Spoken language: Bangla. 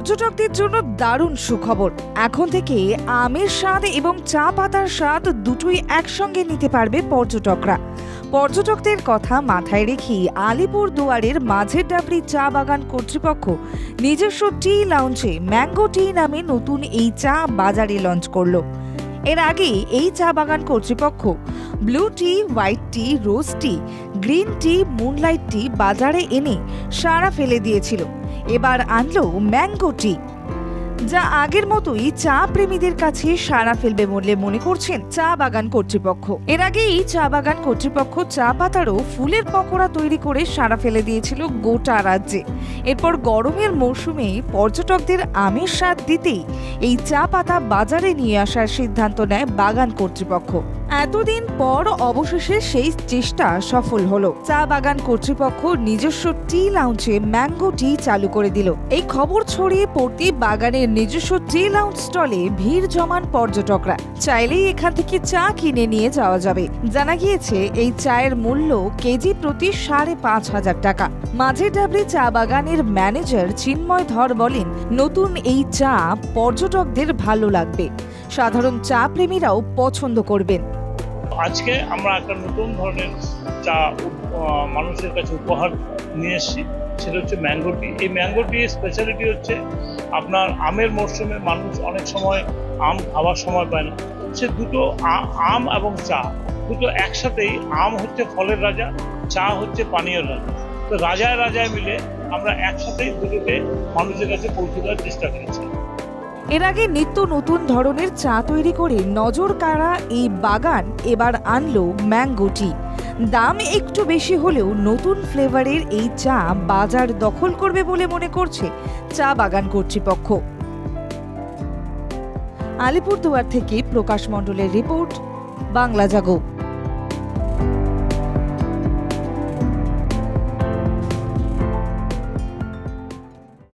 পর্যটকদের জন্য দারুণ সুখবর। এখন থেকে আমের স্বাদ এবং চা পাতার স্বাদ দুটোই একসঙ্গে নিতে পারবে পর্যটকরা। পর্যটকদের কথা মাথায় রেখে আলিপুর দুয়ারের মাঝের ডাবরি চা বাগান কর্তৃপক্ষ নিজস্ব টি লাউঞ্জে ম্যাঙ্গো টি নামে নতুন এই চা বাজারে লঞ্চ করল। এর আগে এই চা বাগান কর্তৃপক্ষ blue tea, white tea, rose tea, green tea, moonlight tea বাজারে এনে সারা ফেলে দিয়েছিল। এবার আনলো ম্যাঙ্গো টি। যা আগের মতোই চা প্রেমীদের কাছে সাড়া ফেলবে বলে মনে করছেন চা বাগান কর্তৃপক্ষ। এর আগেই চা বাগান কর্তৃপক্ষ চা পাতারও ফুলের পকোড়া তৈরি করে সাড়া ফেলে দিয়েছিল গোটা রাজ্যে। এরপর গরমের মৌসুমে পর্যটকদের আমের স্বাদ দিতেই এই চা পাতা বাজারে নিয়ে আসার সিদ্ধান্ত নেয় বাগান কর্তৃপক্ষ। এতদিন পর অবশেষে সেই চেষ্টা সফল হলো। চা বাগান কর্তৃপক্ষ নিজস্ব টি লাউঞ্জে ম্যাঙ্গো টি চালু করে দিল। এই খবর ছড়িয়ে পড়তে বাগানের নিজস্ব টি লাউঞ্জ স্টলে ভিড় জমান পর্যটকরা। চাইলেই এখান থেকে চা কিনে নিয়ে যাওয়া যাবে। জানা গিয়েছে, এই চায়ের মূল্য কেজি প্রতি সাড়ে পাঁচ হাজার টাকা। মাঝের ডাবরি চা বাগানের ম্যানেজার চিন্ময় ধর বলেন, নতুন এই চা পর্যটকদের ভালো লাগবে। সাধারণ চা প্রেমীরাও পছন্দ করবেন। আজকে আমরা একটা নতুন ধরনের চা মানুষের কাছে উপহার নিয়ে এসেছি, সেটা হচ্ছে ম্যাঙ্গো টি এই ম্যাঙ্গো টি স্পেশালিটি হচ্ছে আপনার আমের মরশুমে মানুষ অনেক সময় আম খাওয়ার সময় পায় না। সে দুটো আম এবং চা, দুটো একসাথেই আম হচ্ছে ফলের রাজা, চা হচ্ছে পানীয় রাজা। তো রাজায় রাজায় মিলে আমরা একসাথেই দুটোকে মানুষের কাছে পৌঁছে দেওয়ার চেষ্টা করেছি। এর আগে নিত্য নতুন ধরনের চা তৈরি করে নজর কাড়া এই বাগান এবার আনলো ম্যাঙ্গো টি। দাম একটু বেশি হলেও নতুন ফ্লেভারের এই চা বাজার দখল করবে বলে মনে করছে চা বাগান কর্তৃপক্ষ। আলিপুরদুয়ার থেকে প্রকাশ মণ্ডলের রিপোর্ট, বাংলা জাগো।